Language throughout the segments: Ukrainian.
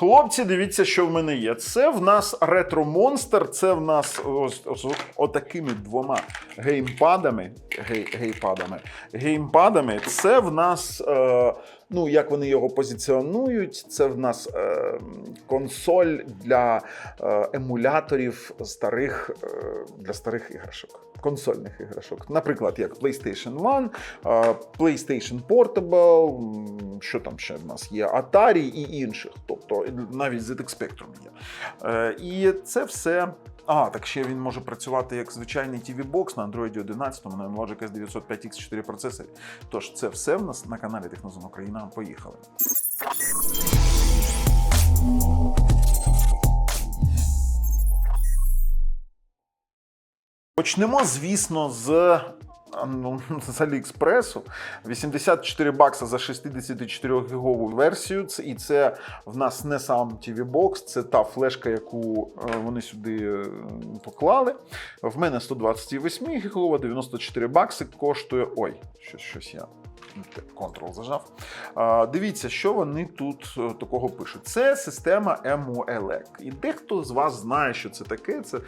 Хлопці, дивіться, що в мене є. Це в нас ретро монстр, це в нас ось, ось отакими двома геймпадами. Гей, гейпадами. Геймпадами. Це в нас, е, ну як вони його позиціонують, це в нас е, консоль для е, емуляторів старих е, для старих іграшок. Консольних іграшок. Наприклад, як PlayStation 1, е, PlayStation Portable, що там ще в нас є, Atari і інших. Тобто навіть ZX Spectrum є. Е, І це все. А, так ще він може працювати як звичайний TV-бокс на Android 11, на Logic S905 X4 процесорі. Тож це все в нас на каналі Технозон Україна. Поїхали. Почнемо, звісно, з. Ну, з Аліекспресу 84 бакса за 64 гігову версію. Це- І це в нас не сам TV Box, це та флешка, яку е, вони сюди е, поклали. В мене 128 гігова, 94 бакси коштує. Ой, щось, щось я Ctrl зажав. Дивіться, що вони тут е, такого пишуть. Це система EmuELEC. І дехто з вас знає, що це таке. Це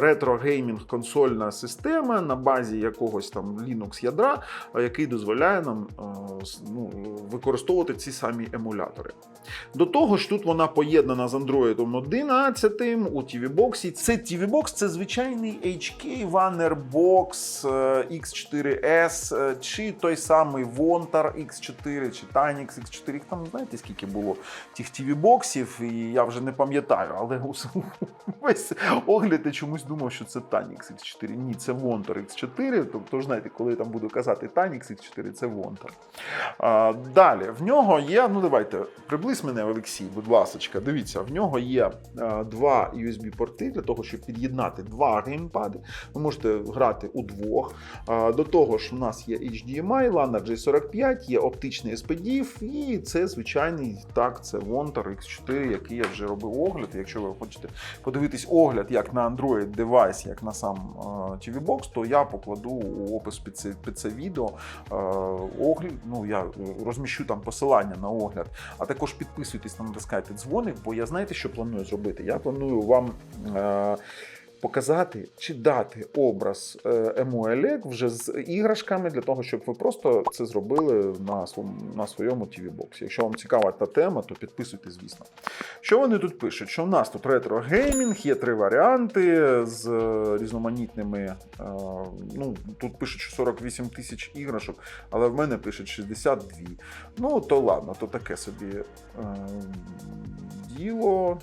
ретро-геймінг консольна система на базі якогось там Linux ядра, е, який дозволяє нам е, ну, використовувати ці самі емулятори. До того ж, тут вона поєднана з Android 11 у TV-боксі. Це TV-бокс це звичайний HK Vanner Box е, X4S е, чи той самий Vontar X4 чи Tynix X4. Їх там знаєте, скільки було тих TV-боксів, і я вже не пам'ятаю, але весь огляд я чомусь думав, що це Tynix X4. Ні, це Vontar X4. Тобто, знаєте, коли я там буду казати Tynix X4, це. А, далі, в нього є, ну давайте, приблизь мене, Олексій, будь ласка, дивіться, в нього є а, два USB-порти для того, щоб під'єднати два геймпади. Ви можете грати удвох. А, до того ж, у нас є HDMI, LAN J45, є оптичний SPDIF, і це звичайний так, це Vontar X4, який я вже робив огляд. Якщо ви хочете подивитись огляд як на Android девайс, як на сам а, TV Box, то я покладу у опис під це, під це відео е, огляд. Ну я е, розміщу там посилання на огляд. А також підписуйтесь та натискайте дзвоник, бо я знаєте, що планую зробити? Я планую вам. Е, Показати чи дати образ емуелек вже з іграшками для того, щоб ви просто це зробили на на своєму TV боксі. Якщо вам цікава та тема, то підписуйтесь, звісно. Що вони тут пишуть? Що в нас тут ретро-геймінг, є три варіанти з е, різноманітними. е, Ну, тут пишуть, що 48 тисяч іграшок, але в мене пишуть 62. Ну, то ладно, то таке собі е, діло.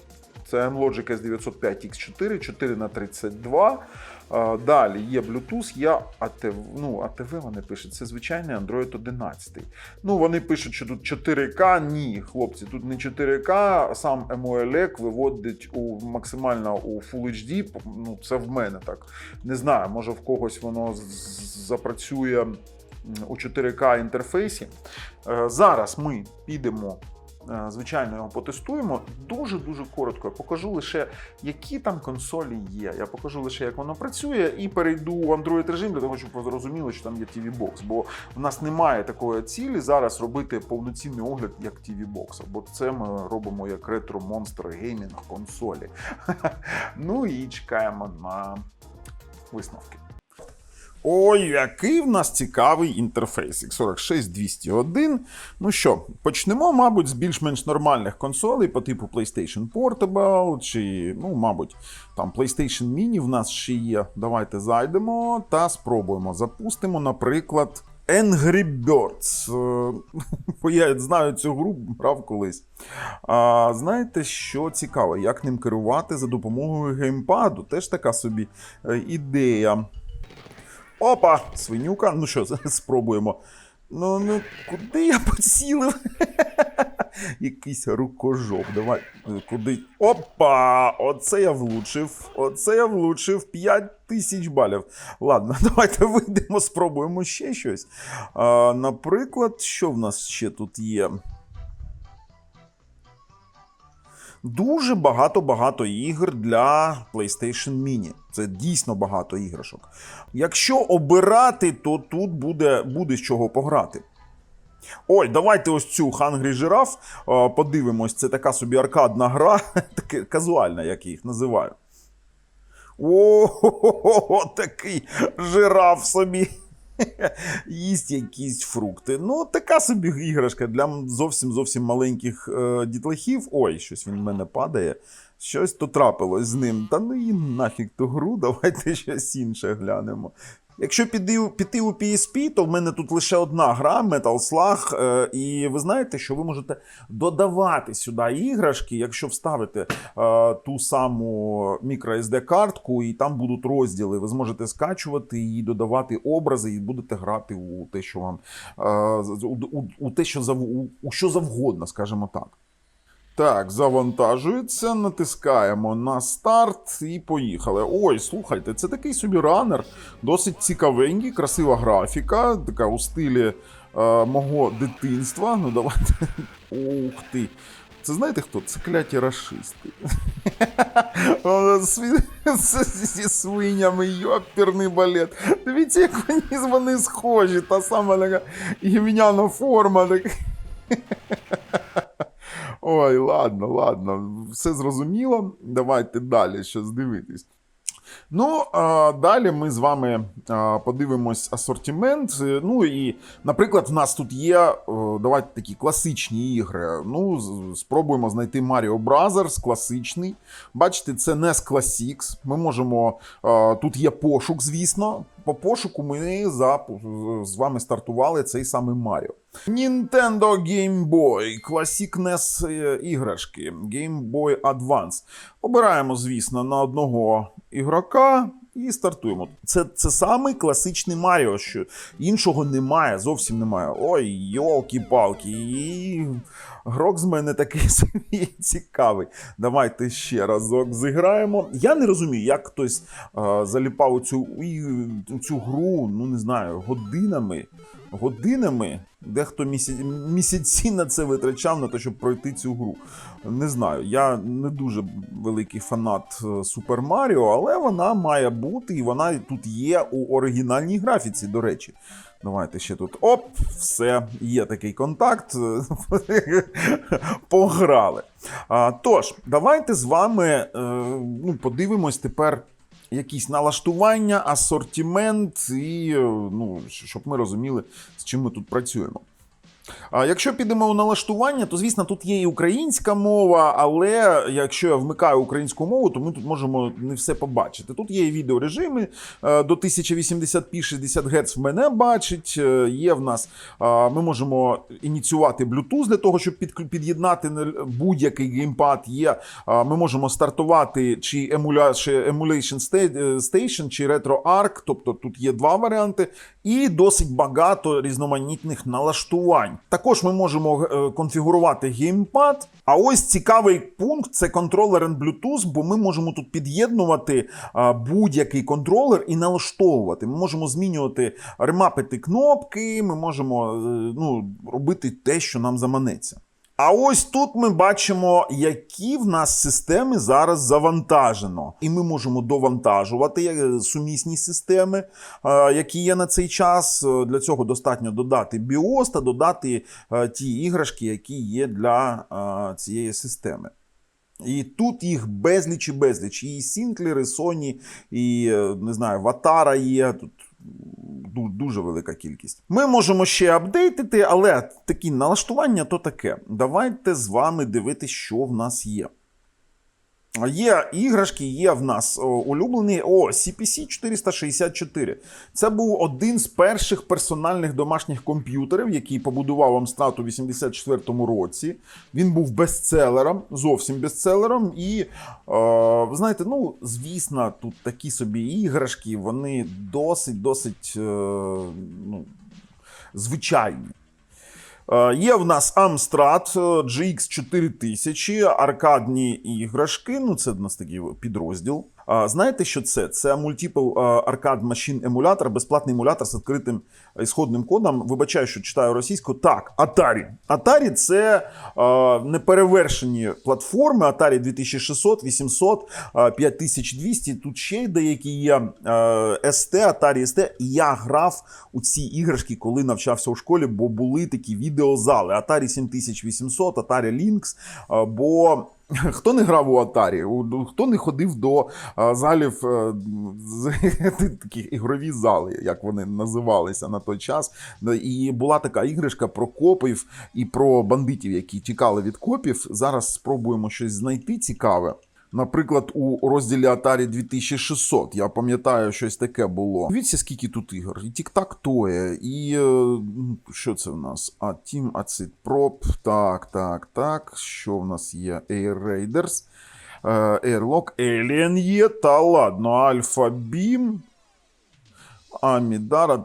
Це Logic S905 X4, 4 на 32. Е, Далі є Bluetooth, є ATV, ну, ATV вони пишуть, це звичайний Android 11. Ну, вони пишуть, що тут 4К. Ні, хлопці, тут не 4К, сам MOLEC виводить у максимально у Full HD. Ну, це в мене так. Не знаю, може в когось воно запрацює у 4К інтерфейсі. Е, Зараз ми підемо. Е, Звичайно, його потестуємо. Дуже дуже коротко. Я покажу лише, які там консолі є. Я покажу лише, як воно працює, і перейду в Android режим для того, щоб ви зрозуміли, що там є TV Box. Бо в нас немає такої цілі зараз робити повноцінний огляд як TV Box. Бо це ми робимо як ретро монстр геймінг консолі. Ну і чекаємо на висновки. Ой, який в нас цікавий інтерфейс X46201. Ну що, почнемо, мабуть, з більш-менш нормальних консолей по типу PlayStation Portable, чи, ну, мабуть, там PlayStation Mini в нас ще є. Давайте зайдемо та спробуємо. Запустимо, наприклад. Angry Birds. Е, Бо я знаю цю гру, грав колись. А, знаєте, що цікаво, як ним керувати за допомогою геймпаду? Теж така собі е, ідея. Опа! Свинюка. Ну що, спробуємо. Ну, ну, куди я поцілив? Якийсь рукожоп. Давай. Куди. Опа! Оце я влучив. Оце я влучив 5 тисяч балів. Ладно, давайте вийдемо, спробуємо ще щось. А, наприклад, що в нас ще тут є? Дуже багато-багато ігор для PlayStation Mini. Це дійсно багато іграшок. Якщо обирати, то тут буде, буде з чого пограти. Ой, давайте ось цю Hungry Giraffe е, подивимось. Це така собі аркадна гра, таке казуальна, як я їх називаю. О, такий жираф собі. Їсть якісь фрукти. Ну, така собі іграшка для зовсім зовсім маленьких е, дітлахів. Ой, щось він в мене падає. Щось то трапилось з ним. Та ну і нафіг ту гру, давайте щось інше глянемо. Якщо піти, піти у PSP, то в мене тут лише одна гра Metal Slug, е, і ви знаєте, що ви можете додавати сюди іграшки, якщо вставите е, ту саму microSD картку, і там будуть розділи. Ви зможете скачувати і додавати образи, і будете грати у те, що вам е, у, у, у те, що зав, у, у що завгодно, скажімо так. Так, завантажується, натискаємо на старт і поїхали. Ой, слухайте, це такий собі ранер, досить цікавенький, красива графіка, така у стилі е, мого дитинства. Ну давайте. Ух ти. Це знаєте хто? Це кляті з- Зі свинями, йоперний балет. Дивіться, як вони схожі. Та сама така гівняна форма. Ой, ладно, ладно, все зрозуміло. Давайте далі щось дивитись. Ну, далі ми з вами подивимось асортимент. Ну і, наприклад, в нас тут є давайте такі класичні ігри. Ну, спробуємо знайти Mario Brothers, класичний. Бачите, це NES Classics. Ми можемо. Тут є пошук, звісно. По пошуку ми з вами стартували цей самий Mario. Nintendo Game Boy, Classic NES е, іграшки, Game Boy Advance. Обираємо, звісно, на одного ігрока і стартуємо. Це, це самий класичний Маріо, що іншого немає, зовсім немає. Ой, йолки-палки. І грок з мене такий собі цікавий. Давайте ще разок зіграємо. Я не розумію, як хтось е, заліпав цю, цю гру, ну не знаю, годинами. Годинами. Дехто місяці, місяці на це витрачав на те, щоб пройти цю гру. Не знаю, я не дуже великий фанат е, Супер Маріо, але вона має бути, і вона тут є у оригінальній графіці, до речі. Давайте ще тут. Оп, все, є такий контакт. Пограли. А, тож, давайте з вами е, ну, подивимось тепер якісь налаштування, асортимент, і е, ну, щоб ми розуміли, з чим ми тут працюємо. Якщо підемо у налаштування, то звісно тут є і українська мова, але якщо я вмикаю українську мову, то ми тут можемо не все побачити. Тут є і відеорежими е, до 1080p 60 Гц в мене бачить. е, Є в нас, ми можемо ініціювати Bluetooth для того, щоб під'єднати будь-який геймпад. Є, ми можемо стартувати чи Emulation е, Station, чи RetroArch, тобто тут є два варіанти, і досить багато різноманітних налаштувань. Також ми можемо е, конфігурувати геймпад. А ось цікавий пункт це контролер and Bluetooth, бо ми можемо тут під'єднувати е, будь-який контролер і налаштовувати. Ми можемо змінювати, ремапити кнопки, ми можемо е, ну, робити те, що нам заманеться. А ось тут ми бачимо, які в нас системи зараз завантажено. І ми можемо довантажувати е, сумісні системи, е, які є на цей час. Е, Для цього достатньо додати BIOS та додати ті іграшки, які є для цієї системи. І тут їх безліч і безліч. І Сінклер, і Sony, і не знаю, Ватара є. Тут дуже велика кількість. Ми можемо ще апдейтити, але такі налаштування то таке. Давайте з вами дивитися, що в нас є. Є іграшки, є в нас о, улюблений о, CPC 464. Це був один з перших персональних домашніх комп'ютерів, який побудував Амстрат у 84-му році. Він був бестселером, зовсім бестселером. І е, ви знаєте, ну звісно, тут такі собі іграшки, вони досить, досить е, ну, звичайні. Е, Є в нас Amstrad GX 4000, аркадні іграшки. Ну, це в нас такий підрозділ. Знаєте, що це? Це Multiple Arcade Machine емулятор, безплатний емулятор з відкритим ісходним кодом. Вибачаю, що читаю російську. Так, Atari. Atari це неперевершені платформи. Atari 2600, 800, 5200. Тут ще й деякі є ST, Atari ST. І я грав у ці іграшки, коли навчався у школі, бо були такі відеозали. Atari 7800, Atari Lynx, бо Хто не грав у Атарі, хто не ходив до залів е, такі ігрові зали, як вони називалися на той час. Ну, І була така іграшка про копів і про бандитів, які тікали від копів. Зараз спробуємо щось знайти цікаве. Наприклад, у розділі Atari 2600, я пам'ятаю, щось таке було. Дивіться, скільки тут ігор. І Тік-Так Тоє, і е, що це в нас? А Team Acid Prop. Так, так, так. Що в нас є? Air Raiders, е, Airlock, Alien є, та ладно, Alpha Beam, Амідара.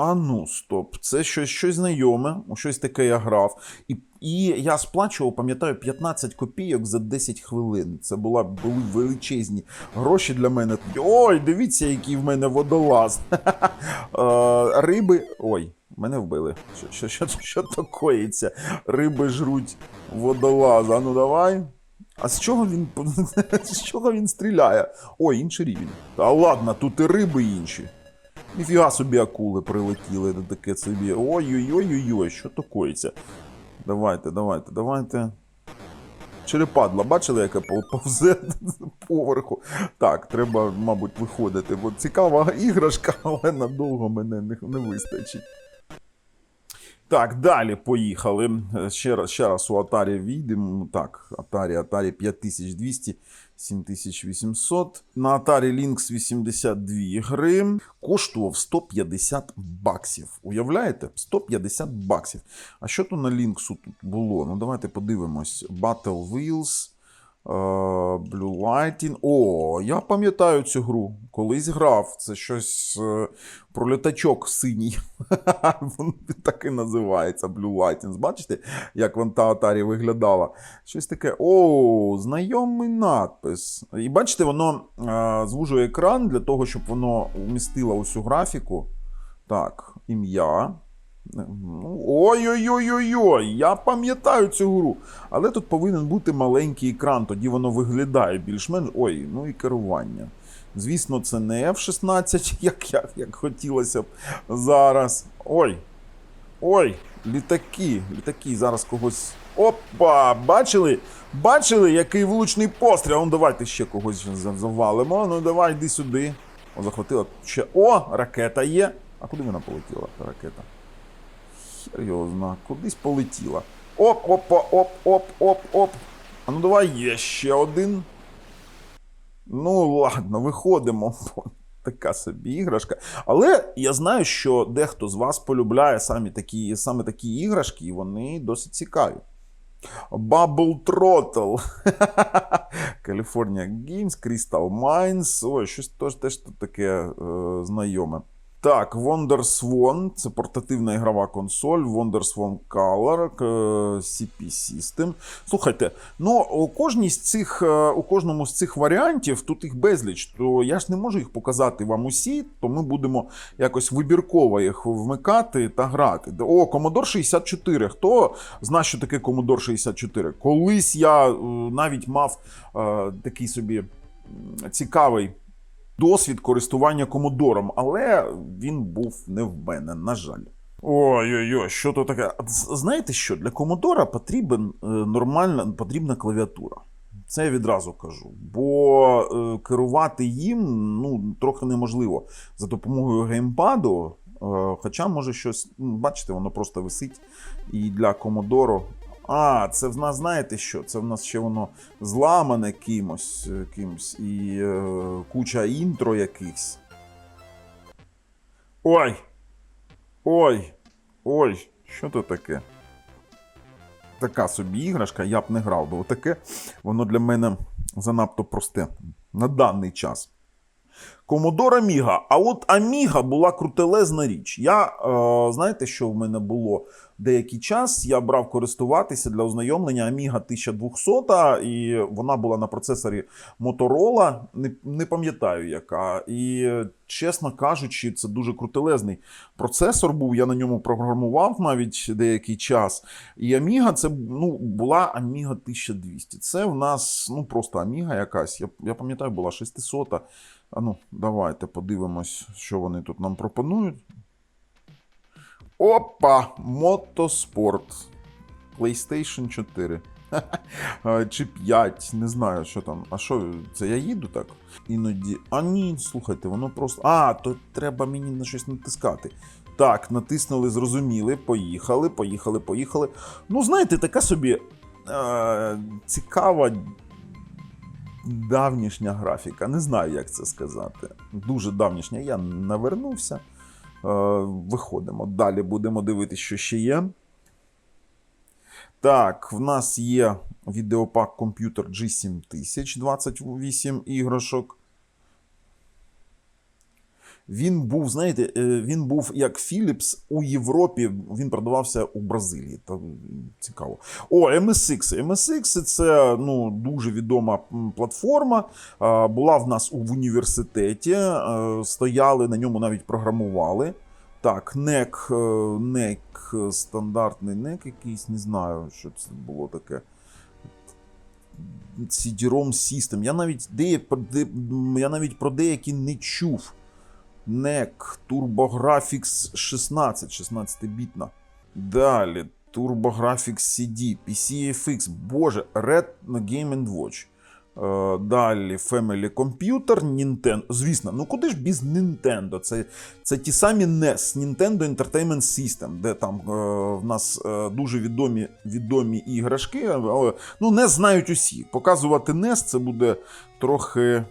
А ну, стоп, це щось, щось знайоме, щось таке я грав. І, і я сплачував, пам'ятаю, 15 копійок за 10 хвилин. Це була, були величезні гроші для мене. Ой, дивіться, який в мене водолаз. Е, Риби. Ой, мене вбили. Що, що? Риби жруть водолаза. А ну давай. А з чого він з чого він стріляє? Ой, інший рівень. Та ладно, тут і риби інші. Ніфіга собі акули прилетіли таке собі. Ой-ой-ой-ой, що то коїться? Давайте, давайте, давайте. Черепадла, бачили, пов- повзе поверху. Так, треба, мабуть, виходити, бо цікава іграшка, але надовго мене не, не вистачить. Так, далі поїхали. Е, Ще раз, ще раз у Atari війдемо. Так, Atari, Atari 5200, 7800. На Atari Lynx 82 гри. Коштував 150 баксів. Уявляєте? 150 баксів. А що то на Lynx тут було? Ну, давайте подивимось. Battle Wheels. Е, Blue Lighting. О, я пам'ятаю цю гру. Колись грав. Це щось е, про літачок синій. Він так і називається Blue Lightning. Бачите, як вон та Atari виглядала? Щось таке. О, знайомий надпис. І бачите, воно е, звужує екран для того, щоб воно вмістило усю графіку. Так, ім'я. Ой-ой-ой-ой-ой, я пам'ятаю цю гру. Але тут повинен бути маленький екран, тоді воно виглядає більш-менш. Ой, ну і керування. Звісно, це не F-16, як, як, як хотілося б зараз. Ой. Ой, літаки, літаки, зараз когось. Опа! Бачили? Бачили, який влучний постріл? Ну давайте ще когось завалимо. Ну давай, йди сюди. О, захватила ще. О, ракета є. А куди вона полетіла, ракета? Зна, кудись полетіла. Оп, опа, оп, оп, оп, оп. А ну давай є ще один. Ну, ладно, виходимо. Така собі іграшка. Але я знаю, що дехто з вас полюбляє самі такі, саме такі іграшки, і вони досить цікаві. Bubble Throttle. California Games, Crystal Mines. Ой, щось теж, теж тут таке е, знайоме. Так, WonderSwan це портативна ігрова консоль, WonderSwan Color, е, CP System. Слухайте, ну у кожній з цих, е, у кожному з цих варіантів тут їх безліч, то я ж не можу їх показати вам усі, то ми будемо якось вибірково їх вмикати та грати. О, Commodore 64. Хто знає, що таке Commodore 64? Колись я е, навіть мав такий собі цікавий досвід користування комодором, але він був не в мене, на жаль. Ой-ой-ой, що то таке? Знаєте що? Для комодора потрібен е, нормальна потрібна клавіатура. Це я відразу кажу. Бо е, керувати їм ну, трохи неможливо за допомогою геймпаду. Е, хоча може щось, бачите, воно просто висить. І для комодору. А, це в нас, знаєте що? Це в нас ще воно зламане кимось, е, кимось і е, куча інтро якихось. Ой! Ой! Ой! Що то таке? Така собі іграшка, я б не грав, бо таке воно для мене занадто просте на даний час. Commodore Amiga. А от Amiga була крутелезна річ. Я, е, знаєте, що в мене було деякий час? Я брав користуватися для ознайомлення Amiga 1200, і вона була на процесорі Motorola, не, не пам'ятаю яка. І, чесно кажучи, це дуже крутелезний процесор був. Я на ньому програмував навіть деякий час. І Amiga це ну, була Amiga 1200. Це в нас ну, просто Amiga якась. Я, я пам'ятаю, була 600. А ну, давайте подивимось, що вони тут нам пропонують. Опа! Мотоспорт. PlayStation 4. Чи 5, не знаю, що там. А що, це я їду так? Іноді. А ні, слухайте, воно просто. А, то треба мені на щось натискати. Так, натиснули, зрозуміли, поїхали, поїхали, поїхали. Ну, знаєте, така собі е- цікава давнішня графіка. Не знаю, як це сказати. Дуже давнішня. Я навернувся. Е, виходимо. Далі будемо дивитися, що ще є. Так, в нас є відеопак комп'ютер G7000 28 іграшок. Він був, знаєте, е, він був як Philips у Європі, він продавався у Бразилії. Та, цікаво. О, MSX. MSX це ну, дуже відома платформа. Була в нас в університеті. е, Стояли на ньому, навіть програмували. Так, е, NEC, стандартний NEC якийсь, не знаю, що це було таке. CD-ROM System. Я навіть, де, де, я навіть про деякі не чув. NEC, TurboGrafx 16, 16-бітна. Далі, TurboGrafx CD, PCFX, боже, Red Game Watch. Е, Далі Family Computer, Nintendo. Звісно, ну куди ж без Nintendo? Це, це ті самі NES, Nintendo Entertainment System, де там е, в нас е, дуже відомі, відомі іграшки. Але, ну, NES знають усі. Показувати NES це буде трохи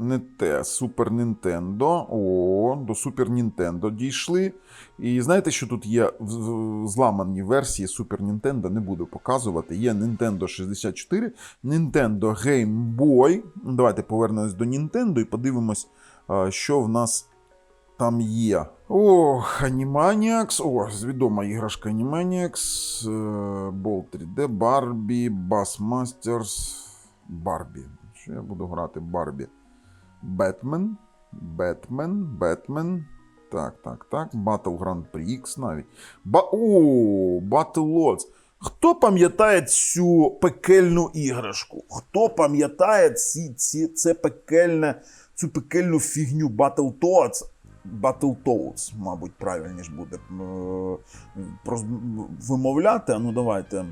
не те. Супер Нінтендо. О, до Супер Нінтендо дійшли. І знаєте, що тут є в- зламані версії Супер Нінтендо, не буду показувати. Є Nintendo 64, Nintendo Game Boy. Давайте повернемось до Nintendo і подивимось, що в нас там є. Ох, Animaniacs. О, відома іграшка Animaniacs. е, 3D, Barbie, Bassmasters, Barbie. Що я буду грати Barbie? Бетмен. Бетмен, Бетмен. Так, так, так. Battle Grand Prix навіть. Ба... О, Battle Lords. Хто пам'ятає цю пекельну іграшку? Хто пам'ятає ці, ці, це пекельне, цю пекельну фігню Battletoads? Battletoads, мабуть, правильніше буде е, вимовляти. Ну, давайте.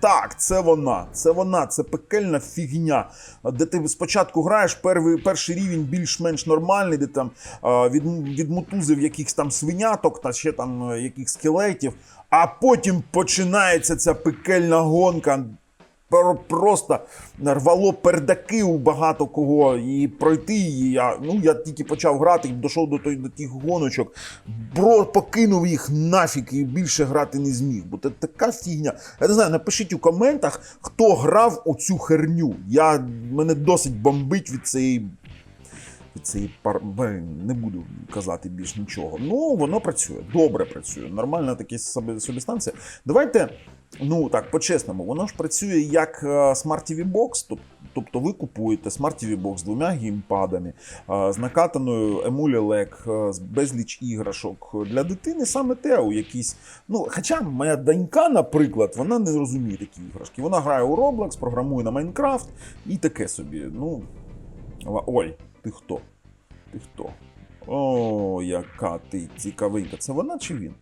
Так, це вона. Це вона, це пекельна фігня. Де ти спочатку граєш перший, перший рівень більш-менш нормальний, де там від, відмутузив якихось там свиняток та ще там якихось скелетів, а потім починається ця пекельна гонка. Про- Просто рвало пердаки у багато кого і пройти її. Я, ну, я тільки почав грати і дійшов до, той, до тих гоночок, бро, покинув їх нафіг і більше грати не зміг. Бо це така фігня. Я не знаю, напишіть у коментах, хто грав у цю херню. Я, мене досить бомбить від цієї. Цієї пар... не буду казати більш нічого. Ну, воно працює, добре працює. Нормальна така собі, собі станція. Давайте, ну так, по-чесному, воно ж працює як е, Smart TV Box, тобто ви купуєте Smart TV Box з двома геймпадами, е, з накатаною емулі-лек, е, з безліч іграшок. Для дитини саме те, у якісь. Ну, хоча моя донька, наприклад, вона не розуміє такі іграшки. Вона грає у Roblox, програмує на Майнкрафт і таке собі. Ну, ой, ти хто? Ти хто? О, яка ти цікавенька. Це вона чи він?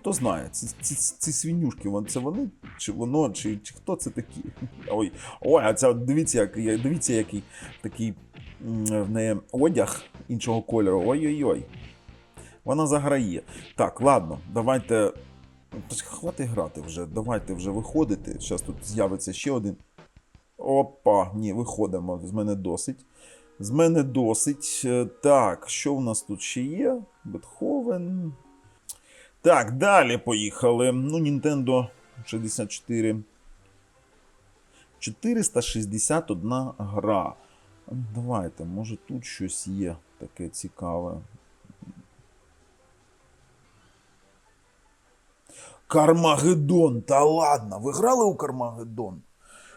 Хто знає, ці, ці, ці свинюшки, це вони, чи воно, чи, чи хто це такі? Ой, ой, а це дивіться, як, дивіться, який такий в неї одяг іншого кольору. Ой-ой-ой. Вона заграє. Так, ладно, давайте. Та Хватить грати вже, давайте вже виходити. Зараз тут з'явиться ще один. Опа, ні, виходимо. З мене досить. З мене досить. Е, Так, що в нас тут ще є? Бетховен. Так, далі поїхали. Ну, Nintendo 64. 461 гра. Давайте, може тут щось є таке цікаве. Кармагеддон, та ладно, ви грали у Кармагеддон?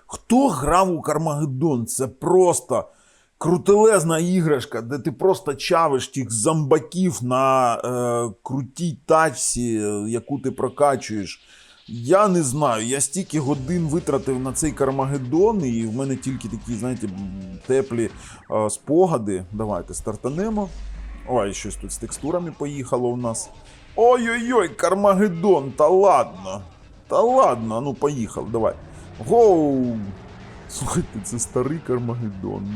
Хто грав у Кармагеддон? Це просто крутелезна іграшка, де ти просто чавиш тих зомбаків на е, крутій тачці, е, яку ти прокачуєш. Я не знаю, я стільки годин витратив на цей Кармагеддон, і в мене тільки такі, знаєте, теплі е, спогади. Давайте стартанемо. Ой, щось тут з текстурами поїхало у нас. Ой-ой-ой, Кармагеддон, та ладно. Та ладно, ну поїхав, давай. Гоу! Слухайте, це старий Кармагеддон.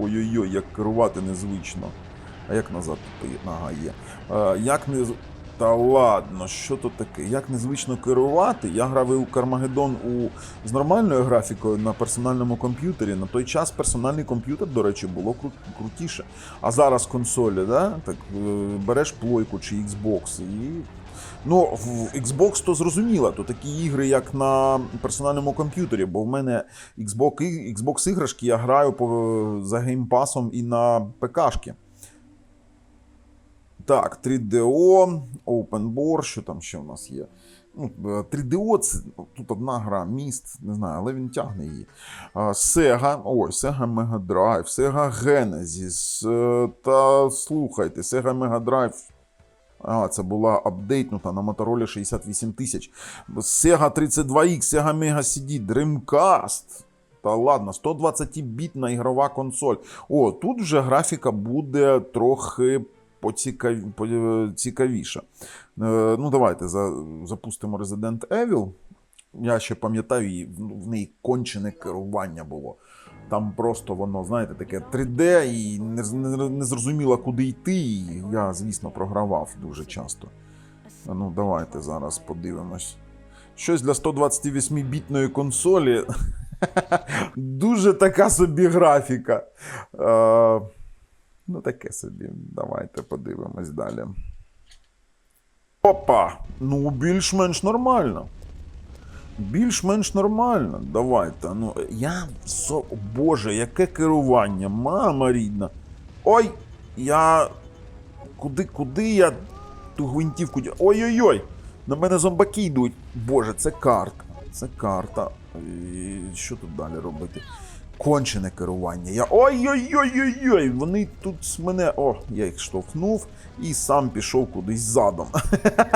Ой-ой-ой, як керувати незвично. А як назад Ага, є. Е, як не. Та ладно, що тут таке? Як незвично керувати? Я грав Кармагеддон у... з нормальною графікою на персональному комп'ютері. На той час персональний комп'ютер, до речі, було кру... крутіше. А зараз консолі, да? так, е, береш плойку чи Xbox і. Ну, в Xbox то зрозуміло, то такі ігри, як на персональному комп'ютері, бо в мене Xbox, Xbox іграшки я граю по, за геймпасом і на ПКшки. Так, 3DO, OpenBore, що там ще у нас є? Ну, е, 3DO це тут одна гра, міст, не знаю, але він тягне її. Sega, ой, Sega Mega Drive, Sega Genesis. е, Та слухайте, Sega Mega Drive. А, це була апдейтнута на Motorola 68 тисяч. Sega 32X, Sega Mega CD, Dreamcast. Та ладно, 120-бітна ігрова консоль. О, тут вже графіка буде трохи поцікав... по- цікавіша. Е, ну, давайте за... запустимо Resident Evil. Я ще пам'ятаю, в неї кончене керування було. Там просто воно, знаєте, таке 3D і не, зрозуміло, куди йти. І я, звісно, програвав дуже часто. Ну, давайте зараз подивимось. Щось для 128-бітної консолі. Дуже така собі графіка. Е, ну, таке собі. Давайте подивимось далі. Опа! Ну, більш-менш нормально. Більш-менш нормально. Давайте. Ну, я. О, Боже, яке керування, мама рідна. Ой! Я. Куди, куди я ту гвинтівку. Ой-ой-ой! На мене зомбаки йдуть. Боже, це карта. Це карта. І що тут далі робити? Кончене керування. Я. Ой-ой-ой-ой-ой! Вони тут мене. О, я їх штовхнув і сам пішов кудись задом.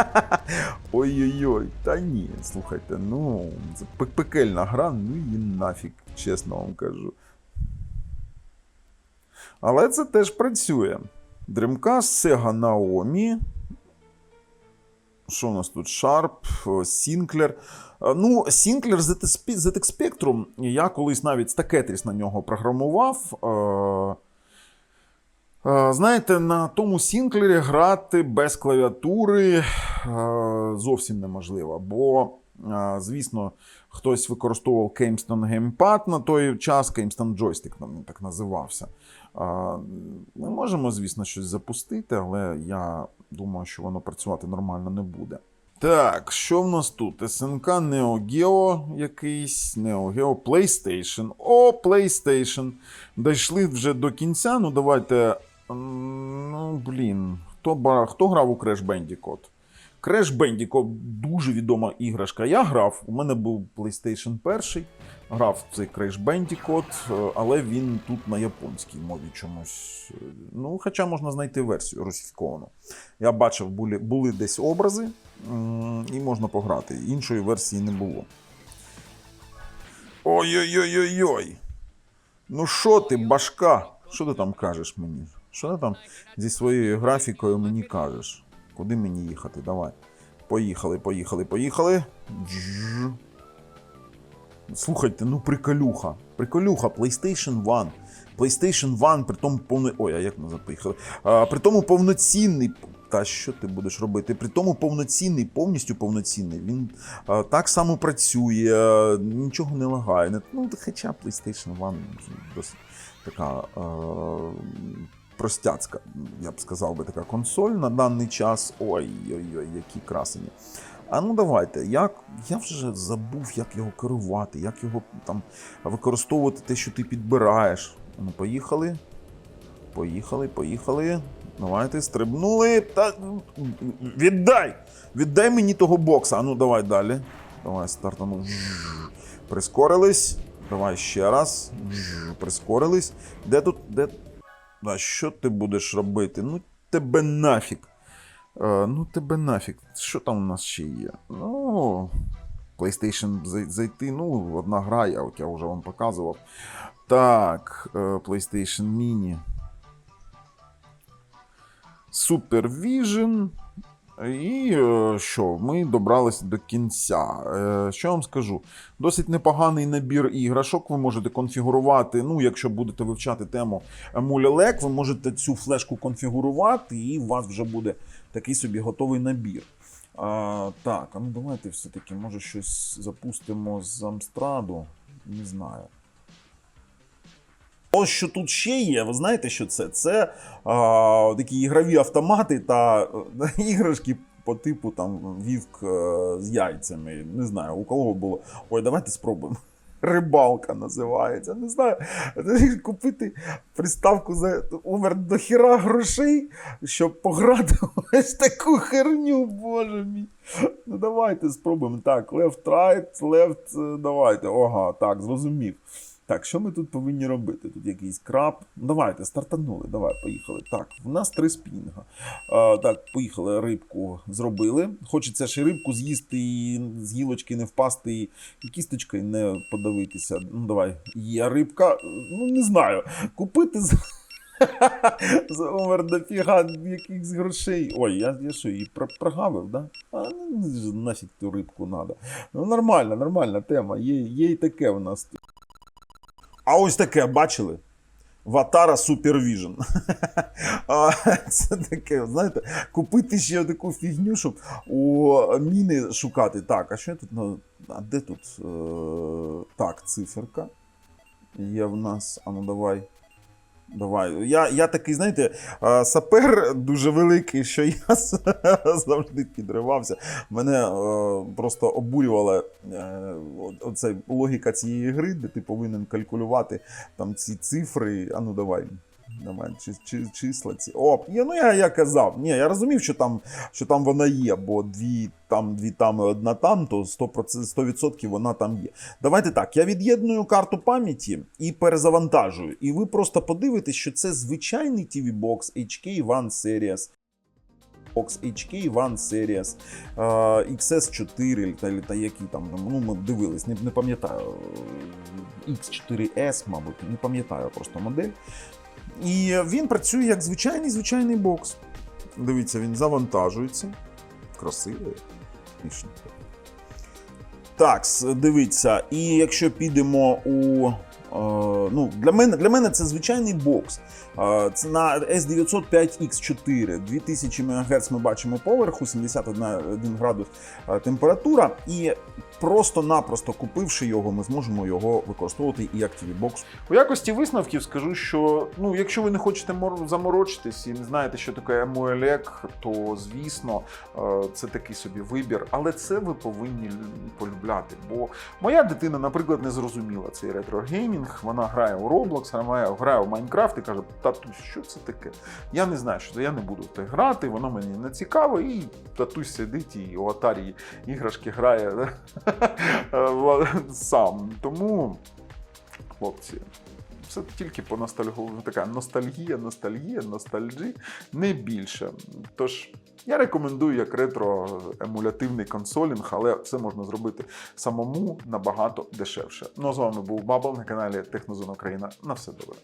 Ой-ой-ой, та ні, слухайте, ну, це пекельна гра, ну і нафіг, чесно вам кажу. Але це теж працює. Dreamcast, Sega Naomi. Що у нас тут? Sharp, Sinclair. Е, Ну, Sinclair ZX ZX Spectrum. Я колись навіть стакетріс на нього програмував. Е, Е, Знаєте, на тому Сінклері грати без клавіатури е, зовсім неможливо, бо, е, звісно, хтось використовував Keystone Gamepad на той час, там він так називався. Ми можемо, звісно, щось запустити, але я думаю, що воно працювати нормально не буде. Так, що в нас тут? СНК Neo Geo якийсь, Neo Geo PlayStation. О, PlayStation. Дійшли вже до кінця. Ну, давайте. Ну, блін. Хто, хто грав у Crash Bandicoot? Crash Bandicoot дуже відома іграшка. Я грав. У мене був PlayStation 1. Грав цей Crash Bandicoot, е, але він тут на японській мові чомусь. е, Ну, хоча можна знайти версію російськовану. Я бачив, були, були десь образи, і можна пограти. Іншої версії не було. Ой-ой-ой-ой-ой. Ну що ти, башка? Що ти там кажеш мені? Що ти там зі своєю графікою мені кажеш? Куди мені їхати? Давай. Поїхали, поїхали, поїхали. Джж. Слухайте, ну приколюха. Приколюха, PlayStation 1. PlayStation 1, при тому повно... Ой, а як назад поїхали? А, при тому повноцінний. Та що ти будеш робити? При тому повноцінний, повністю повноцінний. Він а, так само працює, а, нічого не лагає. Ну, хоча PlayStation 1 досить така а, простяцька, я б сказав би, така консоль на даний час. Ой-ой-ой, які красені. А ну давайте, як я вже забув, як його керувати, як його там використовувати те, що ти підбираєш. Ну, поїхали. Поїхали, поїхали. Давайте, стрибнули. Та... Віддай! Віддай мені того бокса. А ну давай далі. Давай, стартану. Прискорились. Давай ще раз. Прискорились. Де тут. Де. А що ти будеш робити? Ну, тебе нафіг. Е, ну, тебе нафіг. Що там у нас ще є? Ну. PlayStation зайти. Ну, одна гра, я, от я вже вам показував. Так, е, PlayStation Mini. Supervision. І е, що, ми добралися до кінця. Е, Що я вам скажу? Досить непоганий набір іграшок. Ви можете конфігурувати. Ну, якщо будете вивчати тему Mulelec, ви можете цю флешку конфігурувати, і у вас вже буде такий собі готовий набір. А, так, а ну давайте все-таки, може, щось запустимо з Амстраду. Не знаю. Ось що тут ще є, ви знаєте, що це? Це а, такі ігрові автомати та е, іграшки по типу там вівк е, з яйцями. Не знаю, у кого було. Ой, давайте спробуємо. Рибалка називається. Не знаю. Купити приставку за умер до хіра грошей, щоб пограти ось таку херню, боже мій. Ну давайте спробуємо. Так, left, right, left, е, давайте. Ага, так, зрозумів. Так, що ми тут повинні робити? Тут якийсь краб. Давайте, стартанули, давай, поїхали. Так, в нас три спінга. А, так, поїхали, рибку зробили. Хочеться ще рибку з'їсти, і з гілочки не впасти, і кісточкою не подавитися. Ну, давай, є рибка. Ну, не знаю. Купити за. За дофіга якихось грошей. Ой, я, я що, її прогавив, да? А ну, нафіг ту рибку треба. Ну, нормальна, нормальна тема. Є, є і таке в нас. А ось таке, бачили? Ватара Супервіжн. Це таке, знаєте, купити ще таку фігню, щоб у міни шукати. Так, а що тут? ну, А де тут? Е, Так, циферка. Є в нас. А ну давай. Давай. Я, я такий, знаєте, сапер дуже великий, що я завжди підривався. Мене е, просто обурювала е, логіка цієї гри, де ти повинен калькулювати там ці цифри. А ну давай. Чи, чи, числа ці. О, я, ну я, я казав. Ні, я розумів, що там, що там вона є, бо дві там, дві там і одна там, то 100%, 100% вона там є. Давайте так, я від'єдную карту пам'яті і перезавантажую. І ви просто подивитесь, що це звичайний TV Box HK One Series. Box HK One Series, е, XS4 та, та які там, ну ми дивились, не, не пам'ятаю. е, X4S, мабуть, не пам'ятаю просто модель. І він працює як звичайний звичайний бокс. Дивіться, він завантажується. Красивий. Так, дивіться, і якщо підемо у. е, ну, для, мене, для мене це звичайний бокс. На S905X4, 2000 МГц ми бачимо поверху, 71 градус температура. І просто-напросто купивши його, ми зможемо його використовувати і як TV-бокс У якості висновків скажу, що ну, якщо ви не хочете мор- заморочитись і не знаєте, що таке емуелек, то звісно це такий собі вибір. Але це ви повинні полюбляти. Бо моя дитина, наприклад, не зрозуміла цей ретро-геймінг. Вона грає у Roblox, грає, грає у Майнкрафт і каже: татусь, що це таке? Я не знаю, що це я не буду в те грати, воно мені не цікаво. І татусь сидить і у Atari іграшки грає сам. Тому, хлопці. Це тільки по така ностальгія, ностальгія, ностальджі, не більше. Тож я рекомендую як ретро-емулятивний консолінг, але це можна зробити самому набагато дешевше. Ну а з вами був Бабл на каналі Технозон Україна. На все добре.